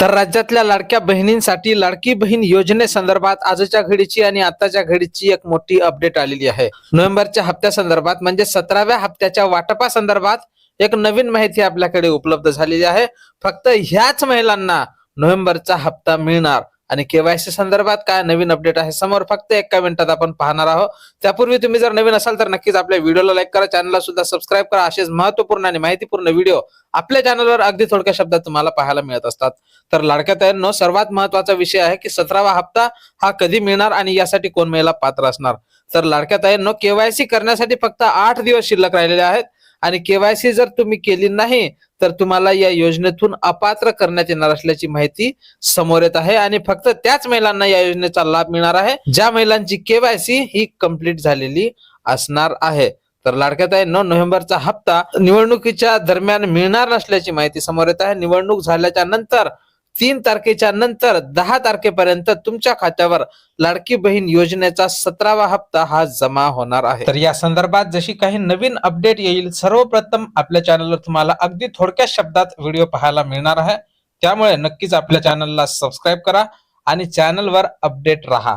तर राज्यातल्या लाडक्या बहिणींसाठी लाडकी बहीण योजनेसंदर्भात आजच्या घडीची आणि आताच्या घडीची एक मोठी अपडेट आलेली आहे. नोव्हेंबरच्या हप्त्या संदर्भात म्हणजे सतराव्या हप्त्याच्या वाटपासंदर्भात एक नवीन माहिती आपल्याकडे उपलब्ध झालेली आहे. फक्त ह्याच महिलांना नोव्हेंबरचा हप्ता मिळणार. आणि केवायसी संदर्भात काय नवीन अपडेट आहे समोर फक्त एका मिनिटात आपण पाहणार आहोत. त्यापूर्वी तुम्ही जर नवीन असाल तर नक्कीच आपल्या व्हिडिओला लाईक करा चॅनलला सुद्धा सबस्क्राईब करा. असेच महत्त्वपूर्ण आणि माहितीपूर्ण व्हिडिओ आपल्या चॅनलवर अगदी थोडक्या शब्दात तुम्हाला पाहायला मिळत असतात. तर लाडक्या तयांनो सर्वात महत्त्वाचा विषय आहे की सतरावा हप्ता हा कधी मिळणार आणि यासाठी कोण महिला पात्र असणार? तर लाडक्या तयांनो केवायसी करण्यासाठी फक्त आठ दिवस शिल्लक राहिलेले आहेत. आणि केवायसी जर तुम्ही केली नाही तर तुम्हाला या योजनेतून अपात्र करण्यात येणार असल्याची माहिती समोर येत आहे. आणि फक्त त्याच महिलांना या योजनेचा लाभ मिळणार आहे. ज्या महिलांची केवायसी ही कंप्लीट झालेली असणार आहे. तर लाडक्यात आहे नऊ नोव्हेंबरचा हप्ता निवडणुकीच्या दरम्यान मिळणार नसल्याची माहिती समोर येत आहे. निवडणूक झाल्याच्यानंतर तीन तारखेच्या नंतर दहा तारखेपर्यंत तुमच्या खात्यावर लाडकी बहीण योजनेचा सतरावा हप्ता हा जमा होणार आहे. तर या संदर्भात जशी काही नवीन अपडेट येईल सर्वप्रथम आपल्या चॅनलवर तुम्हाला अगदी थोडक्या शब्दात व्हिडिओ पाहायला मिळणार आहे. त्यामुळे नक्कीच आपल्या चॅनलला सबस्क्राईब करा आणि चॅनलवर अपडेट राहा.